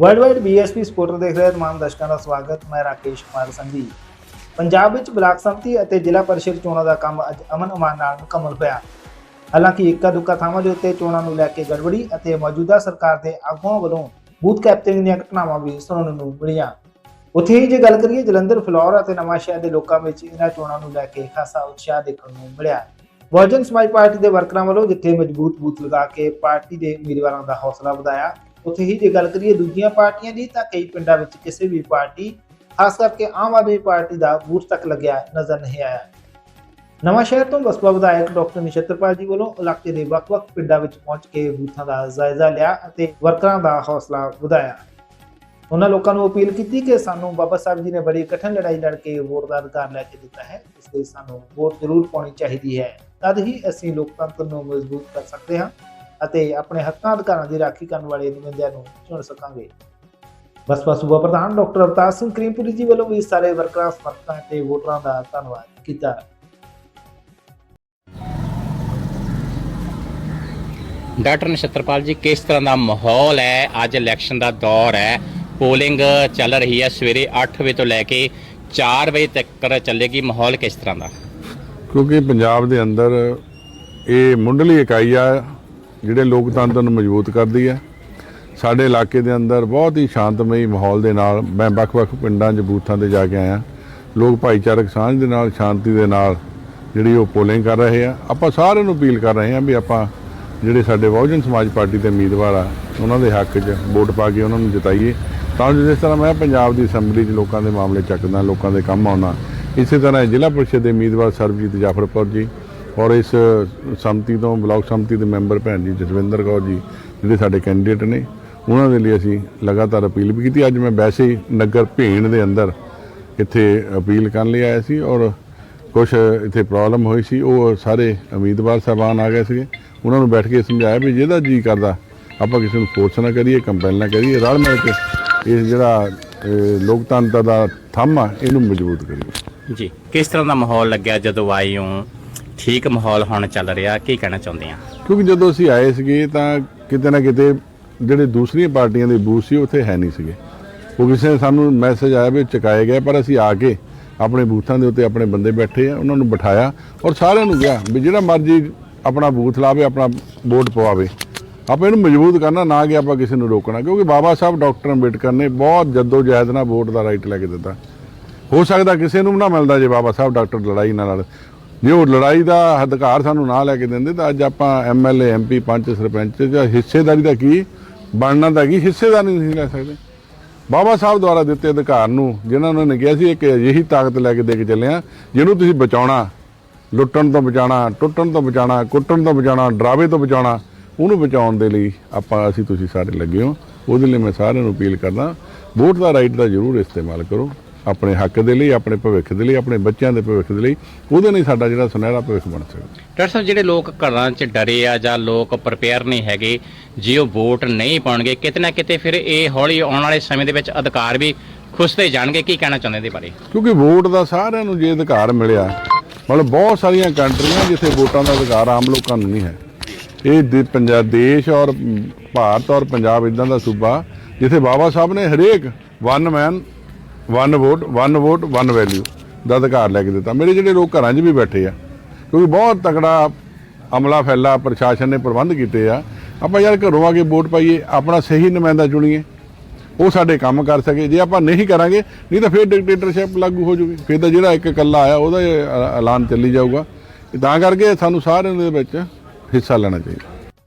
World wide BSP supporter ਦੇਖ ਰਹੇ ਤਮਾਮ ਦਰਸ਼ਕਾਂ ਦਾ ਸਵਾਗਤ। ਮੈਂ ਰਾਕੇਸ਼ ਕੁਮਾਰ ਸੰਧੀ। ਪੰਜਾਬ ਵਿੱਚ ਬਲਾਕ ਸੰਮਤੀ ਅਤੇ ਜ਼ਿਲ੍ਹਾ ਪਰਿਸ਼ਦ ਚੋਣਾਂ ਦਾ ਕੰਮ ਅੱਜ ਅਮਨ ਅਮਾਨ ਨਾਲ ਮੁਕੰਮਲ ਹੋਇਆ। ਹਾਲਾਂਕਿ ਇੱਕਾ ਦੁੱਕਾ ਥਾਵਾਂ ਦੇ ਉੱਤੇ ਚੋਣਾਂ ਨੂੰ ਲੈ ਕੇ ਗੜਬੜੀ ਅਤੇ ਮੌਜੂਦਾ ਸਰਕਾਰ ਦੇ ਆਗੂਆਂ ਵੱਲੋਂ ਬੂਥ ਕੈਪਚਰਿੰਗ ਦੀਆਂ ਘਟਨਾਵਾਂ ਵੀ ਸੁਣਨ ਨੂੰ ਮਿਲੀਆਂ। ਉੱਥੇ ਹੀ ਜੇ ਗੱਲ ਕਰੀਏ, ਜਲੰਧਰ, ਫਲੋਰ ਅਤੇ ਨਵਾਂ ਸ਼ਹਿਰ ਦੇ ਲੋਕਾਂ ਵਿੱਚ ਇਹਨਾਂ ਚੋਣਾਂ ਨੂੰ ਲੈ ਕੇ ਖਾਸਾ ਉਤਸ਼ਾਹ ਦੇਖਣ ਨੂੰ ਮਿਲਿਆ। ਬਹੁਜਨ ਸਮਾਜ ਪਾਰਟੀ ਦੇ ਵਰਕਰਾਂ ਵੱਲੋਂ ਜਿੱਥੇ ਮਜ਼ਬੂਤ ਬੂਥ ਲਗਾ ਕੇ ਪਾਰਟੀ ਦੇ ਉਮੀਦਵਾਰਾਂ ਦਾ ਹੌਸਲਾ ਵਧਾਇਆ ਉੱਥੇ ਹੀ ਜੇ ਗੱਲ ਕਰੀਏ ਦੂਜੀਆਂ ਪਾਰਟੀਆਂ ਦੀ, ਤਾਂ ਕਈ ਪਿੰਡਾਂ ਵਿੱਚ ਕਿਸੇ ਵੀ ਪਾਰਟੀ, ਖਾਸ ਕਰਕੇ ਆਮ ਆਦਮੀ ਪਾਰਟੀ ਦਾ ਬੂਥ ਤੱਕ ਲੱਗਿਆ ਨਜ਼ਰ ਨਹੀਂ ਆਇਆ। ਨਵਾਂ ਸ਼ਹਿਰ ਤੋਂ ਬਸਪਾ ਵਿਧਾਇਕ ਡਾਕਟਰ ਨਿਸ਼ਤਰਪਾਲ ਜੀ ਵੱਲੋਂ ਇਲਾਕੇ ਦੇ ਵੱਖ-ਵੱਖ ਪਿੰਡਾਂ ਵਿੱਚ ਪਹੁੰਚ ਕੇ ਬੂਥਾਂ ਦਾ ਜਾਇਜ਼ਾ ਲਿਆ ਅਤੇ ਵਰਕਰਾਂ ਦਾ ਹੌਸਲਾ ਵਧਾਇਆ। ਉਹਨਾਂ ਲੋਕਾਂ ਨੂੰ ਅਪੀਲ ਕੀਤੀ ਕਿ ਸਾਨੂੰ ਬਾਬਾ ਸਾਹਿਬ ਜੀ ਨੇ ਬੜੀ ਕਠਿਨ ਲੜਾਈ ਲੜ ਕੇ ਵੋਟ ਦਾ ਅਧਿਕਾਰ ਲੈ ਕੇ ਦਿੱਤਾ ਹੈ, ਇਸ ਲਈ ਸਾਨੂੰ ਵੋਟ ਜ਼ਰੂਰ ਪਾਉਣੀ ਚਾਹੀਦੀ ਹੈ। ਤਦ ਹੀ ਅਸੀਂ ਲੋਕਤੰਤਰ ਨੂੰ ਮਜ਼ਬੂਤ ਕਰ ਸਕਦੇ ਹਾਂ। ਅਤੇ ਆਪਣੇ ਹੱਕਾਂ ਅਧਿਕਾਰਾਂ ਦੀ ਰਾਖੀ ਕਰਨ ਵਾਲੇ ਨੁਮਾਇੰਦਿਆਂ ਨੂੰ ਚੁਣ ਸਕਾਂਗੇ। ਬਸਪਾ ਸੂਬਾ ਪ੍ਰਧਾਨ ਡਾਕਟਰ ਅਵਤਾਰ ਸਿੰਘ ਕਰੀਮਪੁਰੀ ਜੀ ਵੱਲੋਂ ਵੀ ਸਾਰੇ ਵਰਕਰਾਂ ਸਮਰਥਕਾਂ ਤੇ ਵੋਟਰਾਂ ਦਾ ਧੰਨਵਾਦ ਕੀਤਾ। ਡਾਕਟਰ ਨਛੱਤਰਪਾਲ ਜੀ ਕਿਸ ਤਰ੍ਹਾਂ ਦਾ ਮਾਹੌਲ ਹੈ? ਅੱਜ ਇਲੈਕਸ਼ਨ ਦਾ ਦੌਰ ਹੈ। ਪੋਲਿੰਗ ਚੱਲ ਰਹੀ ਹੈ ਸਵੇਰੇ 8 ਵਜੇ ਤੋਂ ਲੈ ਕੇ 4 ਵਜੇ ਤੱਕ ਚੱਲੇਗੀ। ਮਾਹੌਲ ਕਿਸ ਤਰ੍ਹਾਂ ਦਾ? ਕਿਉਂਕਿ ਪੰਜਾਬ ਦੇ ਅੰਦਰ ਇਹ ਮੁੱਢਲੀ ਇਕਾਈ ਆ। ਜਿਹੜੇ ਲੋਕਤੰਤਰ ਨੂੰ ਮਜ਼ਬੂਤ ਕਰਦੀ ਹੈ। ਸਾਡੇ ਇਲਾਕੇ ਦੇ ਅੰਦਰ ਬਹੁਤ ਹੀ ਸ਼ਾਂਤਮਈ ਮਾਹੌਲ ਦੇ ਨਾਲ ਮੈਂ ਵੱਖ-ਵੱਖ ਪਿੰਡਾਂ 'ਚ ਬੂਥਾਂ ਤੇ ਜਾ ਕੇ ਆਇਆ। ਲੋਕ ਭਾਈਚਾਰਕ ਸਾਂਝ ਦੇ ਨਾਲ, ਸ਼ਾਂਤੀ ਦੇ ਨਾਲ ਜਿਹੜੀ ਉਹ ਪੋਲਿੰਗ ਕਰ ਰਹੇ ਆ। ਆਪਾਂ ਸਾਰਿਆਂ ਨੂੰ ਅਪੀਲ ਕਰ ਰਹੇ ਹਾਂ ਵੀ ਆਪਾਂ ਜਿਹੜੇ ਸਾਡੇ ਬਹੁਜਨ ਸਮਾਜ ਪਾਰਟੀ ਦੇ ਉਮੀਦਵਾਰ ਆ, ਉਹਨਾਂ ਦੇ ਹੱਕ 'ਚ ਵੋਟ ਪਾ ਕੇ ਉਹਨਾਂ ਨੂੰ ਜਿਤਾਈਏ। ਤਾਂ ਜੋ ਜਿਸ ਤਰ੍ਹਾਂ ਮੈਂ ਪੰਜਾਬ ਦੀ ਅਸੈਂਬਲੀ 'ਚ ਲੋਕਾਂ ਦੇ ਮਾਮਲੇ ਚੱਕਦਾ, ਲੋਕਾਂ ਦੇ ਕੰਮ ਆਉਣਾ ਇਸੇ ਤਰ੍ਹਾਂ ਜ਼ਿਲ੍ਹਾ ਪਰਿਸ਼ਦ ਦੇ ਉਮੀਦਵਾਰ ਸਰਬਜੀਤ ਜਾਫਰਪੁਰ ਜੀ ਔਰ ਇਸ ਸੰਮਤੀ ਤੋਂ, ਬਲਾਕ ਸੰਮਤੀ ਦੇ ਮੈਂਬਰ ਭੈਣ ਜੀ ਜਸਵਿੰਦਰ ਕੌਰ ਜੀ, ਜਿਹੜੇ ਸਾਡੇ ਕੈਂਡੀਡੇਟ ਨੇ, ਉਹਨਾਂ ਦੇ ਲਈ ਅਸੀਂ ਲਗਾਤਾਰ ਅਪੀਲ ਵੀ ਕੀਤੀ। ਅੱਜ ਮੈਂ ਵੈਸੇ ਹੀ ਨਗਰ ਭੀਣ ਦੇ ਅੰਦਰ ਇੱਥੇ ਅਪੀਲ ਕਰਨ ਲਈ ਆਇਆ ਸੀ ਔਰ ਕੁਝ ਇੱਥੇ ਪ੍ਰੋਬਲਮ ਹੋਈ ਸੀ। ਉਹ ਸਾਰੇ ਉਮੀਦਵਾਰ ਸਾਹਿਬਾਨ ਆ ਗਏ ਸੀਗੇ। ਉਹਨਾਂ ਨੂੰ ਬੈਠ ਕੇ ਸਮਝਾਇਆ ਵੀ ਜਿਹਦਾ ਜੀ ਕਰਦਾ, ਆਪਾਂ ਕਿਸੇ ਨੂੰ ਫੋਰਸ ਨਾ ਕਰੀਏ ਕੰਪੈਲ ਨਾ ਕਰੀਏ, ਰਲ ਮਿਲ ਕੇ ਇਹ ਜਿਹੜਾ ਲੋਕਤੰਤਰ ਦਾ ਥੰਮ ਆ, ਇਹਨੂੰ ਮਜ਼ਬੂਤ ਕਰੀਏ। ਜੀ, ਕਿਸ ਤਰ੍ਹਾਂ ਦਾ ਮਾਹੌਲ ਲੱਗਿਆ ਜਦੋਂ ਆਏ ਹੋ? ਠੀਕ ਮਾਹੌਲ ਹੁਣ ਚੱਲ ਰਿਹਾ, ਕੀ ਕਹਿਣਾ ਚਾਹੁੰਦੇ ਆ? ਕਿਉਂਕਿ ਜਦੋਂ ਅਸੀਂ ਆਏ ਸੀਗੇ ਤਾਂ ਕਿਤੇ ਨਾ ਕਿਤੇ ਜਿਹੜੇ ਦੂਸਰੀਆਂ ਪਾਰਟੀਆਂ ਦੇ ਬੂਥ ਸੀ, ਉੱਥੇ ਹੈ ਨਹੀਂ ਸੀਗੇ। ਉਹ ਕਿਸੇ ਨੇ ਸਾਨੂੰ ਮੈਸੇਜ ਆਇਆ ਵੀ ਚੁਕਾਏ ਗਏ ਪਰ ਅਸੀਂ ਆ ਕੇ ਆਪਣੇ ਬੂਥਾਂ ਦੇ ਉੱਤੇ ਆਪਣੇ ਬੰਦੇ ਬੈਠੇ ਆ, ਉਹਨਾਂ ਨੂੰ ਬਿਠਾਇਆ ਔਰ ਸਾਰਿਆਂ ਨੂੰ ਕਿਹਾ ਵੀ ਜਿਹੜਾ ਮਰਜ਼ੀ ਆਪਣਾ ਬੂਥ ਲਾਵੇ, ਆਪਣਾ ਵੋਟ ਪਵਾਵੇ। ਆਪਾਂ ਇਹਨੂੰ ਮਜ਼ਬੂਤ ਕਰਨਾ, ਨਾ ਕਿ ਆਪਾਂ ਕਿਸੇ ਨੂੰ ਰੋਕਣਾ, ਕਿਉਂਕਿ ਬਾਬਾ ਸਾਹਿਬ, ਡਾਕਟਰ ਅੰਬੇਡਕਰ ਨੇ ਬਹੁਤ ਜੱਦੋ ਜਹਿਦ ਨਾਲ ਵੋਟ ਦਾ ਰਾਈਟ ਲੈ ਕੇ ਦਿੱਤਾ। ਹੋ ਸਕਦਾ ਕਿਸੇ ਨੂੰ ਵੀ ਨਾ ਮਿਲਦਾ ਜੇ ਬਾਬਾ ਸਾਹਿਬ, ਡਾਕਟਰ ਲੜਾਈ ਨਾਲ ਜੇ ਉਹ ਲੜਾਈ ਦਾ ਅਧਿਕਾਰ ਸਾਨੂੰ ਨਾ ਲੈ ਕੇ ਦਿੰਦੇ ਤਾਂ ਅੱਜ ਆਪਾਂ ਐਮਐਲਏ ਐਮਪੀ ਪੰਚ, ਸਰਪੰਚ ਜਾਂ ਹਿੱਸੇਦਾਰੀ ਦਾ ਕੀ ਬਣਨਾ ਦਾ ਕੀ ਹਿੱਸੇਦਾਰੀ ਨਹੀਂ ਲੈ ਸਕਦੇ। ਬਾਬਾ ਸਾਹਿਬ ਦੁਆਰਾ ਦਿੱਤੇ ਅਧਿਕਾਰ ਨੂੰ, ਜਿਨ੍ਹਾਂ ਉਹਨਾਂ ਨੇ ਕਿਹਾ ਸੀ ਇੱਕ ਅਜਿਹੀ ਤਾਕਤ ਲੈ ਕੇ ਦੇ ਕੇ ਚੱਲੇ ਆ ਜਿਹਨੂੰ ਤੁਸੀਂ ਬਚਾਉਣਾ, ਲੁੱਟਣ ਤੋਂ ਬਚਾਉਣਾ, ਟੁੱਟਣ ਤੋਂ ਬਚਾਉਣਾ, ਕੁੱਟਣ ਤੋਂ ਬਚਾਉਣਾ, ਡਰਾਵੇ ਤੋਂ ਬਚਾਉਣਾ, ਉਹਨੂੰ ਬਚਾਉਣ ਦੇ ਲਈ ਆਪਾਂ ਅਸੀਂ, ਤੁਸੀਂ ਸਾਰੇ ਲੱਗੇ ਹੋ। ਉਹਦੇ ਲਈ ਮੈਂ ਸਾਰਿਆਂ ਨੂੰ ਅਪੀਲ ਕਰਦਾ, ਵੋਟ ਦਾ ਰਾਈਟ ਦਾ ਜ਼ਰੂਰ ਇਸਤੇਮਾਲ ਕਰੋ। ਆਪਣੇ ਹੱਕ ਦੇ ਲਈ ਆਪਣੇ ਭਵਿੱਖ ਦੇ ਲਈ ਆਪਣੇ ਬੱਚਿਆਂ ਦੇ ਭਵਿੱਖ ਦੇ ਲਈ ਉਹਦੇ ਲਈ ਸਾਡਾ ਜਿਹੜਾ ਸੁਨਹਿਰਾ ਭਵਿੱਖ ਬਣ ਸਕਦਾ। ਡਾਕਟਰ ਸਾਹਿਬ ਜਿਹੜੇ ਲੋਕ ਘਰਾਂ 'ਚ ਡਰੇ ਆ ਜਾਂ ਲੋਕ ਪ੍ਰਪੇਅਰ ਨਹੀਂ ਹੈਗੇ ਜੇ ਉਹ ਵੋਟ ਨਹੀਂ ਪਾਉਣਗੇ ਕਿਤੇ ਨਾ ਕਿਤੇ ਫਿਰ ਇਹ ਹੌਲੀ ਆਉਣ ਵਾਲੇ ਸਮੇਂ ਦੇ ਵਿੱਚ ਅਧਿਕਾਰ ਵੀ ਖੁੱਸਦੇ ਜਾਣਗੇ ਕੀ ਕਹਿਣਾ ਚਾਹੁੰਦੇ ਇਹਦੇ ਬਾਰੇ? ਕਿਉਂਕਿ ਵੋਟ ਦਾ ਸਾਰਿਆਂ ਨੂੰ ਜੇ ਅਧਿਕਾਰ ਮਿਲਿਆ ਮਤਲਬ ਬਹੁਤ ਸਾਰੀਆਂ ਕੰਟਰੀਆਂ ਜਿੱਥੇ ਵੋਟਾਂ ਦਾ ਅਧਿਕਾਰ ਆਮ ਲੋਕਾਂ ਨੂੰ ਨਹੀਂ ਹੈ। ਇਹ ਦੇ- ਪੰਜਾਬ ਦੇਸ਼ ਔਰ ਭਾਰਤ ਔਰ ਪੰਜਾਬ ਇਦਾਂ ਦਾ ਸੂਬਾ ਜਿੱਥੇ ਬਾਬਾ ਸਾਹਿਬ ਨੇ ਹਰੇਕ one man one vote one vote one value ਦਾ ਅਧਿਕਾਰ ਲੈ ਕੇ ਦਿੱਤਾ। ਮੇਰੇ ਜਿਹੜੇ ਲੋਕ ਘਰਾਂ 'ਚ ਵੀ ਬੈਠੇ ਆ, ਕਿਉਂਕਿ ਬਹੁਤ ਤਕੜਾ ਅਮਲਾ ਫੈਲਾ ਪ੍ਰਸ਼ਾਸਨ ਨੇ ਪ੍ਰਬੰਧ ਕੀਤੇ ਆ, ਆਪਾਂ ਯਾਰ ਘਰੋਂ ਆ ਕੇ ਵੋਟ ਪਾਈਏ, ਆਪਣਾ ਸਹੀ ਨੁਮਾਇੰਦਾ ਚੁਣੀਏ, ਉਹ ਸਾਡੇ ਕੰਮ ਕਰ ਸਕੇ। ਜੇ ਆਪਾਂ ਨਹੀਂ ਕਰਾਂਗੇ, ਨਹੀਂ ਤਾਂ ਫਿਰ ਡਿਕਟੇਟਰਸ਼ਿਪ ਲਾਗੂ ਹੋ ਜੂਗੀ। ਫਿਰ ਤਾਂ ਜਿਹੜਾ ਇੱਕ ਇਕੱਲਾ ਆਇਆ, ਉਹਦਾ ਐਲਾਨ ਚੱਲੀ ਜਾਊਗਾ। ਤਾਂ ਕਰਕੇ ਸਾਨੂੰ ਸਾਰਿਆਂ ਦੇ ਵਿੱਚ ਹਿੱਸਾ ਲੈਣਾ ਚਾਹੀਦਾ।